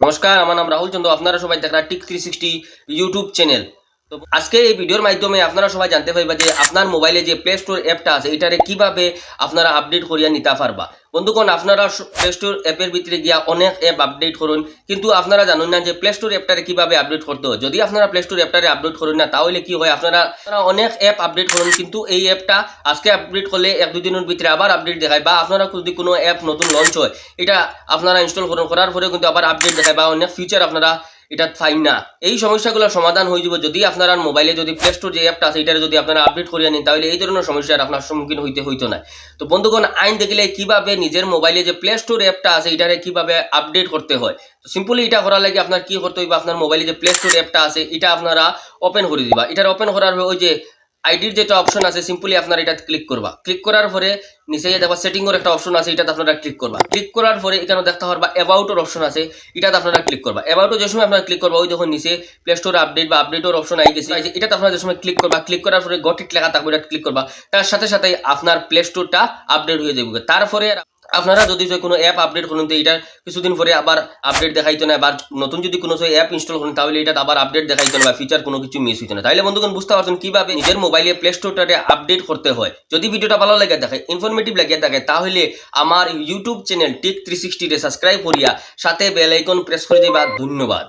নমস্কার আমার নাম রাহুল চন্দ্র। আপনারা সবাই দেখা tick three sixty YouTube channel তো আজকে এই ভিডিওর মাধ্যমে আপনারা সবাই জানতে পারবা যে আপনার মোবাইলে যে প্লে স্টোর অ্যাপটা আছে, এটারে কীভাবে আপনারা আপডেট করিয়া নিতে পারবা। বন্ধুগণ, আপনারা প্লে স্টোর অ্যাপের ভিতরে গিয়া অনেক অ্যাপ আপডেট করুন, কিন্তু আপনারা জানুন না যে প্লে স্টোর অ্যাপটারে কীভাবে আপডেট করতে হয়। যদি আপনারা প্লে স্টোর অ্যাপটারে আপডেট করুন না, তাহলে কি হয়, আপনারা অনেক অ্যাপ আপডেট করুন, কিন্তু এই অ্যাপটা আজকে আপডেট করলে এক দুই দিনের ভিতরে আবার আপডেট দেখায়, বা আপনারা যদি কোনো অ্যাপ নতুন লঞ্চ হয়, এটা আপনারা ইনস্টল করুন, করার পরে কিন্তু আবার আপডেট দেখায়, বা অনেক ফিচার আপনারা এটা ফাইন না। এই সমস্যাগুলো সমাধান হয়ে যাব যদি আপনার মোবাইলে যদি প্লে স্টোর যে অ্যাপটা আছে, এটারে যদি আপনারা আপডেট করিয়ে নিন, তাহলে এই ধরনের সমস্যার আপনার সম্মুখীন হইতে হইতো না। তো বন্ধুগণ, আইন দেখলে কীভাবে নিজের মোবাইলে যে প্লে স্টোর অ্যাপটা আছে, এটারে কীভাবে আপডেট করতে হয়? তো সিম্পলি এটা করার লাগে আপনার কি করতে হইবে? আপনার মোবাইলে যে প্লে স্টোর অ্যাপটা আছে, এটা আপনারা ওপেন করে দিবা। এটার ওপেন করার ওই যে আইডির যেটা অপশন আছে সিম্পলি আপনার এটা ক্লিক করবা। ক্লিক করার পরে নিচে যে দেখবা সেটিংয়ের একটা অপশন আছে, এটাতে আপনারা ক্লিক করবা। ক্লিক করার পরে এখানে দেখতে পারবা অ্যাবাউটের অপশন আছে, এটাতে আপনারা ক্লিক করবা। অ্যাবাউটে যে সময় আপনারা ক্লিক করবা, ওই যখন নিচে প্লে স্টোর আপডেট বা আপডেটের অপশন আই গেছে এটাতে আপনারা যে সময় ক্লিক করবা ক্লিক করার পরে গটিট লেখা থাকবে এটা ক্লিক করবা। তার সাথে সাথে আপনার প্লে স্টোরটা আপডেট হয়ে যাবে। তারপরে আপনারা যদি কোনো অ্যাপ আপডেট করুন তো এটা কিছুদিন পরে আবার আপডেট দেখাইতো না বা নতুন যদি কোনো অ্যাপ ইনস্টল করেন, তাহলে এটা আবার আপডেট দেখাইতো না বা ফিচার কোনো কিছু মিস হইতো না। তাহলে বন্ধুগণ বুঝতে পারছেন কীভাবে নিজের মোবাইলে প্লে স্টোরটাতে আপডেট করতে হয়। যদি ভিডিওটা ভালো লাগে দেখে ইনফরমেটিভ লাগে থাকে তাহলে আমার ইউটিউব চ্যানেল টিক থ্রি সিক্সটিতে সাবস্ক্রাইব করিয়া সাথে বেল আইকন প্রেস করে দিবা। ধন্যবাদ।